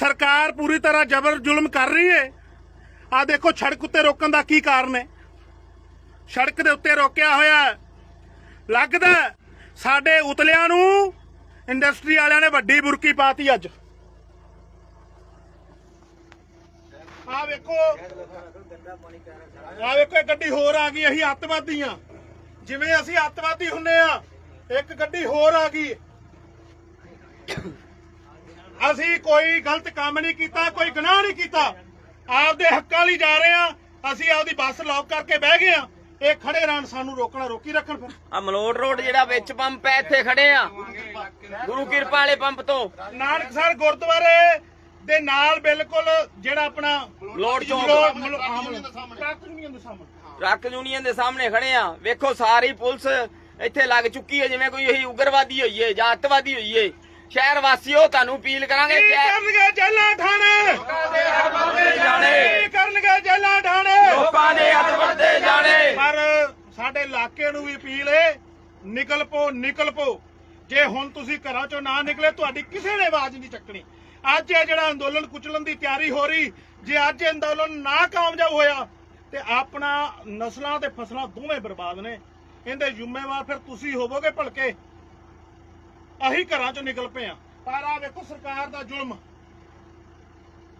ਸਰਕਾਰ ਪੂਰੀ ਤਰ੍ਹਾਂ ਜ਼ਬਰ ਜ਼ੁਲਮ ਕਰ ਰਹੀ ਹੈ ਆ ਦੇਖੋ ਸੜਕ ਉੱਤੇ ਰੋਕਣ ਦਾ ਕੀ ਕਾਰਨ ਹੈ ਸੜਕ ਦੇ ਉੱਤੇ ਰੋਕਿਆ ਹੋਇਆ ਲੱਗਦਾ ਸਾਡੇ ਉਤਲਿਆਂ ਨੂੰ ਇੰਡਸਟਰੀ ਵਾਲਿਆਂ ਨੇ ਵੱਡੀ ਬੁਰਕੀ ਪਾਤੀ ਅੱਜ। ਆ ਵੇਖੋ। ਆ ਵੇਖੋ, ਇੱਕ ਗੱਡੀ ਹੋਰ ਆ ਗਈ, ਅਸੀਂ ਅੱਤਵਾਦੀ ਆ ਜਿਵੇਂ ਅਸੀਂ ਅੱਤਵਾਦੀ ਹੁੰਨੇ ਆ, ਇੱਕ ਗੱਡੀ ਹੋਰ ਆ ਗਈ। ਅਸੀਂ ਕੋਈ ਗਲਤ ਕੰਮ ਨਹੀਂ ਕੀਤਾ ਕੋਈ ਗੁਨਾਹ ਨਹੀਂ ਕੀਤਾ। ਆਪਦੇ ਹੱਕਾਂ ਲਈ ਜਾ ਰਹੇ ਆ ਅਸੀਂ ਆਪਦੀ ਬੱਸ ਲੌਕ ਕਰਕੇ ਬਹਿ ਗਏ ਆ ਇਹ ਖੜੇ ਰਹਿਣ ਸਾਨੂੰ ਰੋਕਣਾ ਰੋਕੀ ਰੱਖਣ ਫਿਰ। ਆ ਮਲੋਟ ਰੋਡ ਜਿਹੜਾ ਵਿੱਚ ਪੰਪ ਹੈ ਇੱਥੇ ਖੜੇ ਆ ਗੁਰੂ ਕਿਰਪਾ ਵਾਲੇ ਪੰਪ ਤੋਂ। ਨਾਨਕਸਰ ਗੁਰਦੁਆਰੇ ਦੇ ਨਾਲ ਬਿਲਕੁਲ ਜਿਹੜਾ ਆਪਣਾ ਲੋਡ ਚੌਂਕ। ਟਰੱਕ ਯੂਨੀਅਨ ਦੇ ਸਾਹਮਣੇ। ਟਰੱਕ ਯੂਨੀਅਨ ਦੇ ਸਾਹਮਣੇ ਖੜੇ ਆ ਵੇਖੋ ਸਾਰੀ ਪੁਲਿਸ ਇੱਥੇ ਲੱਗ ਚੁੱਕੀ ਹੈ ਜਿਵੇਂ ਕੋਈ ਇਹੀ ਉਗਰਵਾਦੀ ਹੋਈ ਏ ਜਾਂ ਅੱਤਵਾਦੀ ਹੋਈ ਏ ਸ਼ਹਿਰ ਵਾਸੀਓ ਤੁਹਾਨੂੰ ਅਪੀਲ ਕਰਾਂਗੇ ਕੀ ਜੈ- ਕਰਨਗੇ ਜੱਲਾ ਠਾਣੇ? ਜਾਣੇ। ਕੀ ਕਰਨਗੇ ਜੱਲਾ ਠਾਣੇ? ਲੋਕਾਂ ਦੇ ਹੱਥ ਵੱਢਦੇ ਜਾਣੇ। ਪਰ ਸਾਡੇ ਇਲਾਕੇ ਨੂੰ ਵੀ ਅਪੀਲ ਹੈ ਨਿਕਲ ਪੋ ਨਿਕਲ ਪੋ। ਜੇ ਹੁਣ ਤੁਸੀਂ ਘਰਾਂ ਚੋਂ ਨਾ ਨਿਕਲੇ ਤੁਹਾਡੀ ਕਿਸੇ ਨੇ ਆਵਾਜ਼ ਨਹੀਂ ਚੱਕਣੀ। ਅੱਜ ਇਹ ਜਿਹੜਾ ਅੰਦੋਲਨ ਕੁਚਲਣ ਦੀ ਤਿਆਰੀ ਹੋ ਰਹੀ ਜੇ ਅੱਜ ਇਹ ਅੰਦੋਲਨ ਨਾ ਕਾਮਯਾਬ ਹੋਇਆ ਤੇ ਆਪਣਾ ਨਸਲਾਂ ਤੇ ਫਸਲਾਂ ਦੋਵੇਂ ਬਰਬਾਦ ਨੇ। ਇਹਦੇ ਜ਼ਿੰਮੇਵਾਰ ਫਿਰ ਤੁਸੀਂ ਹੋਵੋਗੇ ਭਲਕੇ। ਅਸੀਂ ਘਰਾਂ ਚੋਂ ਨਿਕਲ ਪਏ ਆ। ਪਰ ਆ ਵੇਖੋ ਸਰਕਾਰ ਦਾ ਜ਼ੁਲਮ।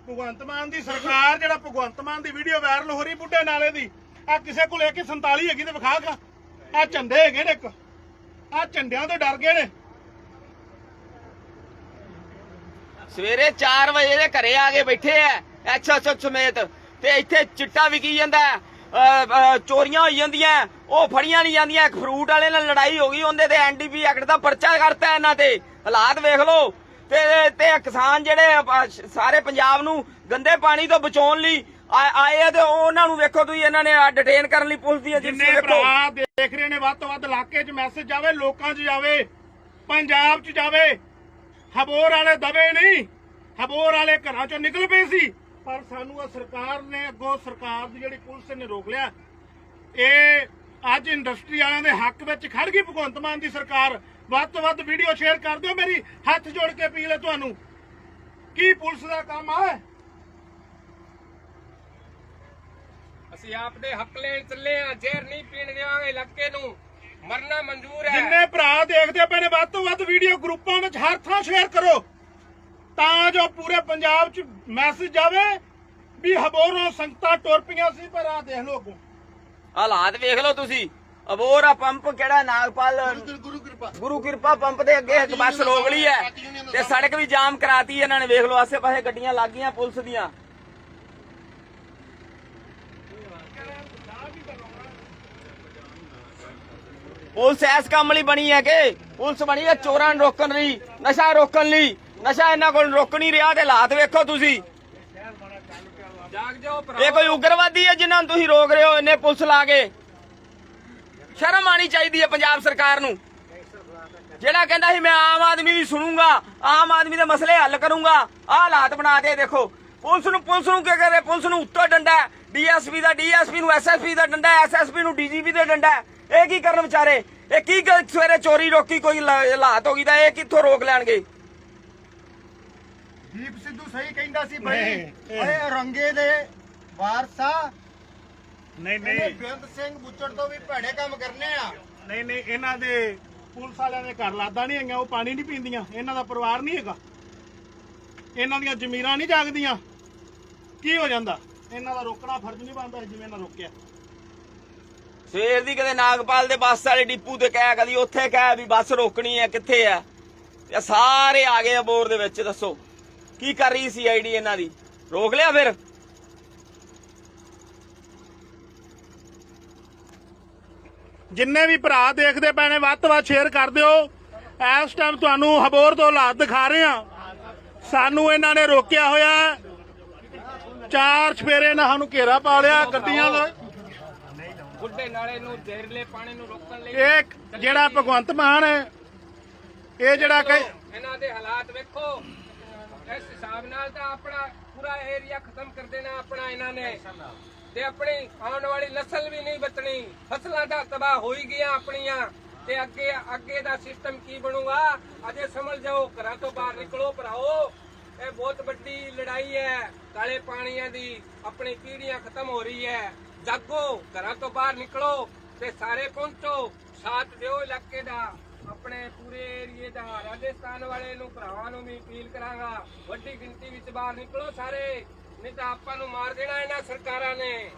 ਭਗਵੰਤ ਮਾਨ ਦੀ ਸਰਕਾਰ, ਜਿਹੜਾ ਭਗਵੰਤ ਮਾਨ ਦੀ ਵੀਡੀਓ ਵਾਇਰਲ ਹੋ ਰਹੀ ਬੁੱਢੇ ਨਾਲੇ ਦੀ ਆ ਕਿਸੇ ਕੋਲ ਇੱਕ 47 ਹੈਗੀ ਤੇ ਵਿਖਾਗਾ ਆ ਝੰਡੇ ਹੈਗੇ ਨੇ ਇੱਕ। ਆ ਝੰਡਿਆਂ ਤੋਂ ਡਰ ਗਏ ਨੇ। ਸਵੇਰੇ 4 ਵਜੇ ਦੇ ਘਰੇ ਆ ਕੇ ਬੈਠੇ ਐ। ਐਚਐਸਓ ਸਮੇਤ। ਤੇ ਇੱਥੇ ਚਿੱਟਾ ਵਿਕੀ ਜਾਂਦਾ ਚੋਰੀਆਂ ਹੋਈ ਜਾਂਦੀਆਂ ਉਹ ਫੜੀਆਂ ਨਹੀਂ ਜਾਂਦੀਆਂ ਇੱਕ ਫਰੂਟ ਵਾਲੇ ਨਾਲ ਲੜਾਈ ਹੋ ਗਈ ਉਹਦੇ ਤੇ ਐਨਡੀਪੀ ਐਕਟ ਦਾ ਪਰਚਾ ਕਰਤਾ ਇਹਨਾਂ ਤੇ। ਹਾਲਾਤ ਵੇਖ ਲਓ। ਤੇ ਤੇ ਕਿਸਾਨ ਜਿਹੜੇ ਸਾਰੇ ਪੰਜਾਬ ਨੂੰ ਗੰਦੇ ਪਾਣੀ ਤੋਂ ਬਚਾਉਣ ਲਈ ਆਏ ਆ ਤੇ ਉਹਨਾਂ ਨੂੰ ਵੇਖੋ ਤੁਸੀਂ ਇਹਨਾਂ ਨੇ ਡਿਟੇਨ ਕਰਨ ਲਈ ਪੁਲਿਸ ਦੀ ਏਜੰਸੀ ਜਿੰਨੇ ਵੇਖੋ। ਭਰਾ ਦੇਖ ਰਹੇ ਨੇ ਵੱਧ ਤੋਂ ਵੱਧ ਇਲਾਕੇ 'ਚ ਮੈਸੇਜ ਜਾਵੇ ਲੋਕਾਂ 'ਚ ਜਾਵੇ ਪੰਜਾਬ 'ਚ ਜਾਵੇ। ਹਬੋਰ ਵਾਲੇ ਦਬੇ ਨਹੀਂ ਹਬੋਰ ਵਾਲੇ ਘਰਾਂ 'ਚੋਂ ਨਿਕਲ ਪਏ ਸੀ। ਪਰ ਸਾਨੂੰ ਆ ਸਰਕਾਰ ਨੇ ਅੱਗੋਂ ਸਰਕਾਰ ਦੀ ਜਿਹੜੀ ਪੁਲਿਸ ਨੇ ਰੋਕ ਲਿਆ ਇਹ ਅੱਜ ਇੰਡਸਟਰੀ ਵਾਲਿਆਂ ਦੇ ਹੱਕ ਵਿੱਚ ਖੜ ਗਈ ਭਗਵੰਤ ਮਾਨ ਦੀ ਸਰਕਾਰ। ਵੱਧ ਤੋਂ ਵੱਧ ਵੀਡੀਓ ਸ਼ੇਅਰ ਕਰ ਦਿਓ ਮੇਰੀ ਹੱਥ ਜੋੜ ਕੇ ਅਪੀਲ ਹੈ ਤੁਹਾਨੂੰ। ਕੀ ਪੁਲਿਸ ਦਾ ਕੰਮ ਆ? ਅਸੀਂ ਆਪਦੇ ਹੱਕ ਲੈਣ ਚੱਲੇ ਆ ਜ਼ਹਿਰ ਨਹੀਂ ਪੀਣ ਦੇਵਾਂਗੇ ਇਲਾਕੇ ਨੂੰ। ਮਰਨਾ ਮਨਜ਼ੂਰ ਹੈ। ਜਿੰਨੇ ਭਰਾ ਦੇਖਦੇ ਪਏ ਨੇ ਵੱਧ ਤੋਂ ਵੱਧ ਵੀਡੀਓ ਗਰੁੱਪਾਂ ਵਿੱਚ ਹਰ ਥਾਂ ਸ਼ੇਅਰ ਕਰੋ। ਤਾਂ ਜੋ ਪੂਰੇ ਪੰਜਾਬ 'ਚ ਮੈਸੇਜ ਜਾਵੇ ਵੀ ਹਬੋਰੋਂ ਸੰਗਤਾਂ ਟੁਰ ਪਈਆਂ ਸੀ ਪਰ ਆ ਦੇਖ ਅੱਗੋਂ। ਹਾਲਾਤ ਵੇਖ ਲਓ ਤੁਸੀਂ। ਅਬੋਰ ਆ ਪੰਪ ਕਿਹੜਾ ਨਾਗਪਾਲ ਗੁਰੂ ਕਿਰਪਾ। ਗੁਰੂ ਕਿਰਪਾ ਪੰਪ ਦੇ ਅੱਗੇ ਇੱਕ ਬੱਸ ਰੋਕ ਲਈ ਹੈ ਤੇ ਸੜਕ ਵੀ ਜਾਮ ਕਰਾਤੀ ਇਹਨਾਂ ਨੇ ਵੇਖ ਲਓ ਆਸੇ ਪਾਸੇ ਗੱਡੀਆਂ ਲੱਗ ਗਈਆਂ ਪੁਲਿਸ ਦੀਆਂ। ਪੁਲਿਸ ਐਸ ਕੰਮ ਲਈ ਬਣੀ ਹੈ ਕਿ ਪੁਲਿਸ ਬਣੀ ਹੈ ਚੋਰਾਂ ਨੂੰ ਰੋਕਣ ਲਈ ਨਸ਼ਾ ਰੋਕਣ ਲਈ। ਨਸ਼ਾ ਇਹਨਾਂ ਕੋਲ ਰੁਕ ਨਹੀਂ ਰਿਹਾ ਤੇ ਹਾਲਾਤ ਵੇਖੋ ਤੁਸੀਂ। ਇਹ ਕੋਈ ਉਗਰਵਾਦੀ ਹੈ ਜਿਨ੍ਹਾਂ ਨੂੰ ਤੁਸੀਂ ਰੋਕ ਰਹੇ ਹੋ, ਇੰਨੇ ਪੁਲਿਸ ਲਾ ਕੇ? ਸ਼ਰਮ ਆਣੀ ਚਾਹੀਦੀ ਹੈ ਪੰਜਾਬ ਸਰਕਾਰ ਨੂੰ। ਜਿਹੜਾ ਕਹਿੰਦਾ ਸੀ, ਮੈਂ ਆਮ ਆਦਮੀ ਦੀ ਸੁਣੂੰਗਾ, ਆਮ ਆਦਮੀ ਦੇ ਮਸਲੇ ਹੱਲ ਕਰੂੰਗਾ, ਆਹ ਹਾਲਾਤ ਬਣਾ ਦੇ ਦੇਖੋ। ਪੁਲਿਸ ਨੂੰ ਪੁਲਿਸ ਨੂੰ ਕੀ ਕਰੇ ਪੁਲਿਸ ਨੂੰ ਉੱਤੋਂ ਡੰਡਾ ਡੀਐਸਪੀ ਦਾ, ਡੀਐਸਪੀ ਨੂੰ ਐਸਐਸਪੀ ਦਾ ਡੰਡਾ ਐਸਐਸਪੀ ਨੂੰ ਡੀਜੀਪੀ ਦਾ ਡੰਡਾ ਇਹ ਕੀ ਕਰਨ ਵਿਚਾਰੇ? ਇਹ ਕੀ ਸਵੇਰੇ ਚੋਰੀ ਰੋਕੀ ਕੋਈ ਹਾਲਾਤ ਹੋ ਗਈ ਤਾਂ ਇਹ ਕਿੱਥੋਂ ਰੋਕ ਲੈਣਗੇ? ਦੀਪ ਸਿੱਧੂ ਸਹੀ ਕਹਿੰਦਾ ਸੀ ਬਈ ਨਹੀਂ। ਓਏ ਔਰੰਗੇ ਦੇ ਵਾਰਸਾ। ਨਹੀਂ ਇਹਨੇ ਬੇਅੰਤ ਸਿੰਘ ਬੁੱਚੜ ਤੋਂ ਵੀ ਭੈੜੇ ਕੰਮ ਕਰਨੇ ਆ। ਨਹੀਂ ਨਹੀਂ ਇਹਨਾਂ ਦੇ ਪੁਲਿਸ ਵਾਲਿਆਂ ਦੇ ਘਰ ਲਾਦਾ ਨਹੀਂ ਹੈਗੀਆਂ ਉਹ ਪਾਣੀ ਨਹੀਂ ਪੀਂਦੀਆਂ। ਇਹਨਾਂ ਦਾ ਪਰਿਵਾਰ ਨਹੀਂ ਹੈਗਾ। ਇਹਨਾਂ ਦੀਆਂ ਜ਼ਮੀਰਾਂ ਨਹੀਂ ਜਾਗਦੀਆਂ। ਕੀ ਹੋ ਜਾਂਦਾ? ਇਹਨਾਂ ਦਾ ਰੋਕਣਾ ਫਰਜ਼ ਨਹੀਂ ਬਣਦਾ ਜਿਵੇਂ ਇਹਨਾਂ ਰੋਕਿਆ। ਸਵੇਰ ਦੀ ਕਦੇ ਨਾਗਪਾਲ ਦੇ ਬੱਸ ਵਾਲੇ ਡਿਪੂ ਤੇ ਕਹਿ ਕਦੀ ਉੱਥੇ ਕਹਿ ਵੀ ਬੱਸ ਰੋਕਣੀ ਹੈ ਕਿੱਥੇ ਆ? ਤੇ ਸਾਰੇ ਆ ਗਏ ਅਬੋਰ ਦੇ ਵਿੱਚ ਦੱਸੋ। ਕੀ ਕਰ ਰਹੀ ਸੀ ਆਈਡੀ ਇਹਨਾਂ ਦੀ? ਰੋਕ ਲਿਆ ਫਿਰ? ਜਿੰਨੇ ਵੀ ਭਰਾ ਦੇਖਦੇ ਪਏ ਨੇ ਵੱਧ ਤੋਂ ਵੱਧ ਸ਼ੇਅਰ ਕਰ ਦਿਓ। ਇਸ ਟਾਈਮ ਤੁਹਾਨੂੰ ਹਬੋਰ ਤੋਂ ਹਾਲਾਤ ਦਿਖਾ ਰਹੇ ਆ ਸਾਨੂੰ ਇਹਨਾਂ ਨੇ ਰੋਕਿਆ ਹੋਇਆ। ਚਾਰ ਛਪੇਰੇ ਨਾਲ ਸਾਨੂੰ ਘੇਰਾ ਪਾ ਲਿਆ ਗੱਡੀਆਂ ਦਾ। ਬੁੱਢੇ ਨਾਲੇ ਨੂੰ ਜ਼ਹਿਰੀਲੇ ਪਾਣੀ ਨੂੰ ਰੋਕਣ ਲਈ ਇਹ ਜਿਹੜਾ ਭਗਵੰਤ ਮਾਨ ਹੈ ਇਹ ਜਿਹੜਾ ਕਹੇ ਇਹਨਾਂ ਦੇ ਹਾਲਾਤ ਵੇਖੋ। ਇਸ ਹਿਸਾਬ ਨਾਲ ਤਾਂ ਆਪਣਾ ਪੂਰਾ ਏਰੀਆ ਖਤਮ ਕਰ ਦੇਣਾ ਆਪਣਾ ਇਹਨਾਂ ਨੇ। ਤੇ ਆਪਣੀ ਆਉਣ ਵਾਲੀ ਨਸਲ ਵੀ ਨਹੀਂ ਬਚਣੀ। ਫਸਲਾਂ ਦਾ ਤਬਾਹ ਹੋ ਹੀ ਗਿਆ ਆਪਣੀਆਂ। ਤੇ ਅੱਗੇ ਅੱਗੇ ਦਾ ਸਿਸਟਮ ਕੀ ਬਣੂਗਾ? ਅਜੇ ਸਮਝ ਜਾਓ ਘਰਾਂ ਤੋਂ ਬਾਹਰ ਨਿਕਲੋ ਭਰਾਓ। ਇਹ ਬਹੁਤ ਵੱਡੀ ਲੜਾਈ ਹੈ। ਕਾਲੇ ਪਾਣੀਆਂ ਦੀ ਆਪਣੀ ਪੀੜ੍ਹੀਆਂ ਖਤਮ ਹੋ ਰਹੀ ਹੈ। ਜਾਗੋ ਘਰਾਂ ਤੋਂ ਬਾਹਰ ਨਿਕਲੋ ਤੇ ਸਾਰੇ ਪਹੁੰਚੋ। ਸਾਥ ਦਿਓ ਇਲਾਕੇ ਦਾ। ਆਪਣੇ ਪੂਰੇ ਏਰੀਏ ਦਾ ਰਾਜਸਥਾਨ ਵਾਲੇ ਨੂੰ, ਭਰਾਵਾਂ ਨੂੰ ਵੀ ਅਪੀਲ ਕਰਾਂਗਾ, ਵੱਡੀ ਗਿਣਤੀ ਵਿੱਚ ਬਾਹਰ ਨਿਕਲੋ ਸਾਰੇ, ਨਹੀਂ ਤਾਂ ਆਪਾਂ ਨੂੰ ਮਾਰ ਦੇਣਾ ਇਹਨਾਂ ਸਰਕਾਰਾਂ ਨੇ।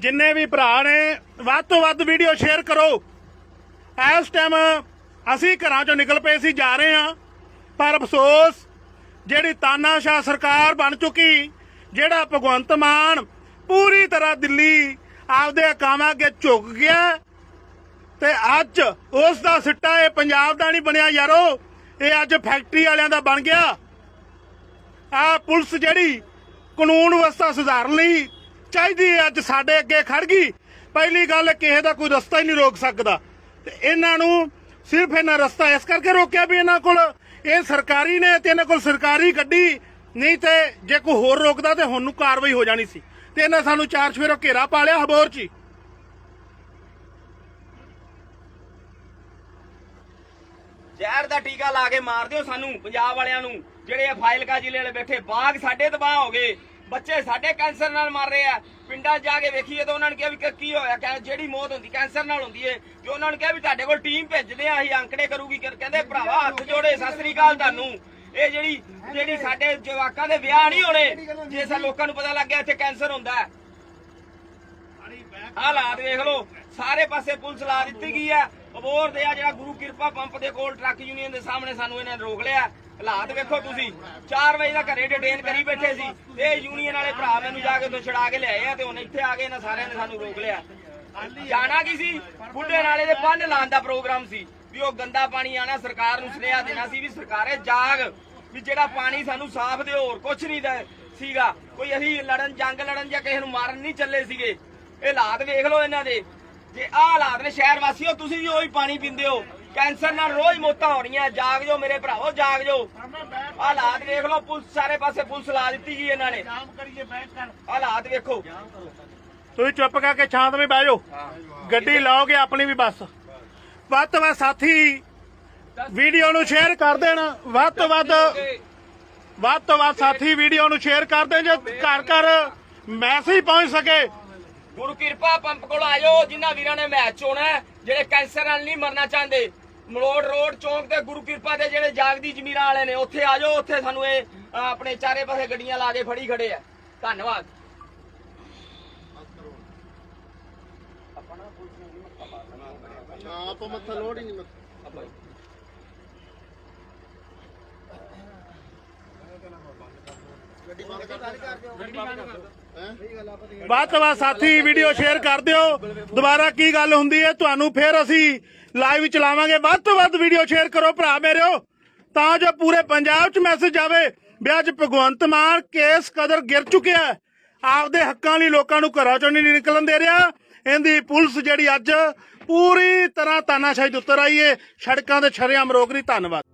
ਜਿੰਨੇ ਵੀ ਭਰਾ ਨੇ, ਵੱਧ ਤੋਂ ਵੱਧ ਵੀਡੀਓ ਸ਼ੇਅਰ ਕਰੋ। ਇਸ ਟਾਈਮ ਅਸੀਂ ਘਰਾਂ ਚੋਂ ਨਿਕਲ ਪਏ ਸੀ, ਜਾ ਰਹੇ ਹਾਂ। ਪਰ ਅਫਸੋਸ, ਜਿਹੜੀ ਤਾਨਾਸ਼ਾਹ ਸਰਕਾਰ ਬਣ ਚੁੱਕੀ, ਜਿਹੜਾ ਭਗਵੰਤ ਮਾਨ ਪੂਰੀ ਤਰ੍ਹਾਂ ਦਿੱਲੀ ਆਪਦੇ ਕਾਮਾਂ ਅੱਗੇ ਝੁਕ ਗਿਆ ਤੇ ਅੱਜ ਉਸ ਦਾ ਸਿੱਟਾ ਇਹ ਪੰਜਾਬ ਦਾ ਨਹੀਂ ਬਣਿਆ ਯਾਰੋ। ਇਹ ਅੱਜ ਫੈਕਟਰੀ ਵਾਲਿਆਂ ਦਾ ਬਣ ਗਿਆ। ਆ ਪੁਲਿਸ ਜਿਹੜੀ ਕਾਨੂੰਨ ਵਿਵਸਥਾ ਸੁਧਾਰਨ ਲਈ ਚਾਹੀਦੀ ਹੈ, ਅੱਜ ਸਾਡੇ ਅੱਗੇ ਖੜ ਗਈ। ਪਹਿਲੀ ਗੱਲ, ਕਿਸੇ ਦਾ ਕੋਈ ਰਸਤਾ ਹੀ ਨਹੀਂ ਰੋਕ ਸਕਦਾ। ਤੇ ਇਹਨਾਂ ਨੂੰ ਸਿਰਫ ਇਹਨਾਂ ਰਸਤਾ ਇਸ ਕਰਕੇ ਰੋਕਿਆ ਵੀ ਇਹਨਾਂ ਕੋਲ ਇਹ ਸਰਕਾਰੀ ਨੇ ਤੇ ਇਹਨਾਂ ਕੋਲ ਸਰਕਾਰੀ ਗੱਡੀ। ਨਹੀਂ ਤੇ ਜੇ ਕੋਈ ਹੋਰ ਰੋਕਦਾ ਤੇ ਹੁਣ ਨੂੰ ਕਾਰਵਾਈ ਹੋ ਜਾਣੀ ਸੀ। ਤੇ ਇਹਨਾਂ ਸਾਨੂੰ ਚਾਰ ਸਵੇਰੋਂ ਘੇਰਾ ਪਾ ਲਿਆ ਹਬੋਰ ਚ ਜ਼ਹਿਰ ਦਾ ਟੀਕਾ ਲਾ ਕੇ ਮਾਰ ਦਿਓ ਸਾਨੂੰ, ਪੰਜਾਬ ਵਾਲਿਆਂ ਨੂੰ। ਜਿਹੜੇ ਇਹ ਫਾਇਲਕਾ ਜ਼ਿਲ੍ਹੇ ਵਾਲੇ ਬੈਠੇ, ਬਾਗ ਸਾਡੇ ਤਬਾਹ ਹੋ ਗਏ। ਬੱਚੇ ਸਾਡੇ ਕੈਂਸਰ ਨਾਲ ਮਰ ਰਹੇ ਆ। ਪਿੰਡਾਂ ਜਾ ਕੇ ਵੇਖੀਏ ਤਾਂ ਉਹਨਾਂ ਨੇ ਕਿਹਾ ਵੀ ਕੀ ਹੋਇਆ ਕਹਿੰਦੇ ਜਿਹੜੀ ਮੌਤ ਹੁੰਦੀ, ਕੈਂਸਰ ਨਾਲ ਹੁੰਦੀ ਏ। ਤੇ ਉਹਨਾਂ ਨੇ ਕਿਹਾ ਵੀ ਤੁਹਾਡੇ ਕੋਲ ਟੀਮ ਭੇਜਦੇ ਆ, ਅਸੀਂ ਅੰਕੜੇ ਕਰੂਗੀ। ਕਹਿੰਦੇ, ਭਰਾਵਾ, ਹੱਥ ਜੋੜੇ, ਸਤਿ ਸ੍ਰੀ ਅਕਾਲ ਤੁਹਾਨੂੰ। ਇਹ ਜਿਹੜੀ ਜਿਹੜੀ ਸਾਡੇ ਜਵਾਕਾਂ ਦੇ ਵਿਆਹ ਨਹੀਂ ਹੋਣੇ, ਜੇ ਸਾ ਲੋਕਾਂ ਨੂੰ ਪਤਾ ਲੱਗ ਗਿਆ ਇੱਥੇ ਕੈਂਸਰ ਹੁੰਦਾ ਹਾਲਾਤ ਵੇਖ ਲਓ, ਸਾਰੇ ਪਾਸੇ ਪੁਲਿਸ ਲਾ ਦਿੱਤੀ ਗਈ ਹੈ। ਅਬੋਰ ਦੇ ਆ ਜਿਹੜਾ ਗੁਰੂ ਕਿਰਪਾ ਪੰਪ ਦੇ ਕੋਲ ਟਰੱਕ ਯੂਨੀਅਨ ਦੇ ਸਾਹਮਣੇ ਸਾਨੂੰ ਇਹਨਾਂ ਨੇ ਰੋਕ ਲਿਆ। ਹਾਲਾਤ ਵੇਖੋ ਤੁਸੀਂ। 4 ਵਜੇ ਦਾ ਘਰੇ ਡਿਟੇਨ ਕਰੀ ਬੈਠੇ ਸੀ। ਇਹ ਯੂਨੀਅਨ ਵਾਲੇ ਭਰਾ ਮੈਨੂੰ ਜਾ ਕੇ ਤੋਂ ਛੜਾ ਕੇ ਲਿਆਏ ਆ ਤੇ ਹੁਣ ਇੱਥੇ ਆ ਕੇ ਇਹਨਾਂ ਸਾਰਿਆਂ ਨੇ ਸਾਨੂੰ ਰੋਕ ਲਿਆ। ਜਾਣਾ ਕੀ ਸੀ? ਬੁੱਢੇ ਨਾਲੇ ਦੇ ਬੰਨ ਲਾਉਣ ਦਾ ਪ੍ਰੋਗਰਾਮ ਸੀ। ਵੀ ਉਹ ਗੰਦਾ ਪਾਣੀ ਆਣਾ, ਸਰਕਾਰ ਨੂੰ ਸੁਨੇਹਾ ਦੇਣਾ ਸੀ ਵੀ ਸਰਕਾਰੇ ਜਾਗ। ਵੀ ਜਿਹੜਾ ਪਾਣੀ ਸਾਨੂੰ ਸਾਫ਼ ਦਿਓ, ਹੋਰ ਕੁਝ ਨਹੀਂ ਦਾ ਸੀਗਾ। ਕੋਈ ਅਸੀਂ ਲੜਨ, ਜੰਗ ਲੜਨ ਜਾਂ ਕਿਸੇ ਨੂੰ ਮਾਰਨ ਨਹੀਂ ਚੱਲੇ ਸੀਗੇ। ਇਹ ਹਾਲਾਤ ਵੇਖ ਲਓ ਇਹਨਾਂ ਦੇ। ਜੇ ਆਹ ਹਾਲਾਤ ਨੇ ਸ਼ਹਿਰ ਵਾਸੀਓ ਤੁਸੀਂ ਵੀ ਉਹੀ ਪਾਣੀ ਪੀਂਦੇ ਹੋ। ਕੈਂਸਰ ਨਾਲ ਰੋਜ਼ ਮੌਤਾਂ ਹੋ ਰਹੀਆਂ ਜਾਗ ਜਾਓ ਮੇਰੇ ਭਰਾਵੋ ਜਾਗ ਜਾਓ। ਹਾਲਾਤ ਵੇਖ ਲਓ ਪੁਲਿਸ ਸਾਰੇ ਪਾਸੇ ਪੁਲਿਸ ਲਾ ਦਿੱਤੀ ਗਈ ਇਹਨਾਂ ਨੇ। ਹਾਲਾਤ ਵੇਖੋ। ਤੁਸੀਂ ਚੁੱਪ ਕਰਕੇ ਸ਼ਾਂਤਮਈ ਬਹਿ ਜਾਓ। ਗੱਡੀ ਲਾਓਗੇ ਆਪਣੀ ਵੀ ਬੱਸ। ਵੱਧ ਤੋਂ ਵੱਧ ਸਾਥੀ ਵੀਡੀਓ ਨੂੰ ਸ਼ੇਅਰ ਕਰ ਦੇਣ। ਵੱਧ ਤੋਂ ਵੱਧ ਵੱਧ ਤੋਂ ਵੱਧ ਸਾਥੀ ਵੀਡੀਓ ਨੂੰ ਸ਼ੇਅਰ ਕਰ ਦੇਣ ਜੇ ਘਰ ਘਰ ਮੈਸੇਜ ਪਹੁੰਚ ਸਕੇ। ਗੁਰੂ ਕਿਰਪਾ ਪੰਪ ਕੋਲ ਆਇਓ ਜਿਨ੍ਹਾਂ ਵੀਰਾਂ ਨੇ ਮੈਚ ਹੋਣਾ ਹੈ, ਜਿਹੜੇ ਕੈਂਸਰ ਨਾਲ ਨਹੀਂ ਮਰਨਾ ਚਾਹੁੰਦੇ। ਮਲੋੜ ਰੋਡ ਚੌਂਕ ਤੇ ਗੁਰੂ ਕਿਰਪਾ ਦੇ ਜਿਹੜੇ ਜਾਗਦੀ ਜ਼ਮੀਰਾਂ ਵਾਲੇ ਨੇ ਉੱਥੇ ਆਜੋ ਉੱਥੇ ਸਾਨੂੰ ਇਹ ਆਪਣੇ ਚਾਰੇ ਪਾਸੇ ਗੱਡੀਆਂ ਲਾ ਕੇ ਫੜੀ ਖੜੇ ਆ। ਧੰਨਵਾਦ। ਆਪਾਂ ਮੱਥਾ ਲੋੜ ਹੀ ਨਹੀਂ ਵੱਧ ਤੋਂ ਵੱਧ ਸਾਥੀ ਵੀਡੀਓ ਸ਼ੇਅਰ ਕਰ ਦਿਓ। ਦੁਬਾਰਾ ਕੀ ਗੱਲ ਹੁੰਦੀ ਹੈ? ਤੁਹਾਨੂੰ ਫੇਰ ਅਸੀਂ ਲਾਈਵ ਚਲਾਵਾਂਗੇ। ਵੱਧ ਤੋਂ ਵੱਧ ਵੀਡੀਓ ਸ਼ੇਅਰ ਕਰੋ ਭਰਾ ਮੇਰਿਓ। ਤਾਂ ਜੋ ਪੂਰੇ ਪੰਜਾਬ 'ਚ ਮੈਸੇਜ ਆਵੇ। ਵੀ ਅੱਜ ਭਗਵੰਤ ਮਾਨ ਕੇਸ ਕਦਰ ਗਿਰ ਚੁੱਕਿਆ ਹੈ। ਆਪਦੇ ਹੱਕਾਂ ਲਈ ਲੋਕਾਂ ਨੂੰ ਘਰਾਂ ਚੋਂ ਨਹੀਂ ਨਿਕਲਣ ਦੇ ਰਿਹਾ। ਇਹਦੀ ਪੁਲਿਸ ਜਿਹੜੀ ਅੱਜ ਪੂਰੀ ਤਰ੍ਹਾਂ ਤਾਨਾਸ਼ਾਹੀ ਦੇ ਉੱਤਰ ਆਈ ਏ। ਸੜਕਾਂ ਤੇ ਸ਼ਰੇਆਮ ਰੋਕ ਰਹੀ ਧੰਨਵਾਦ।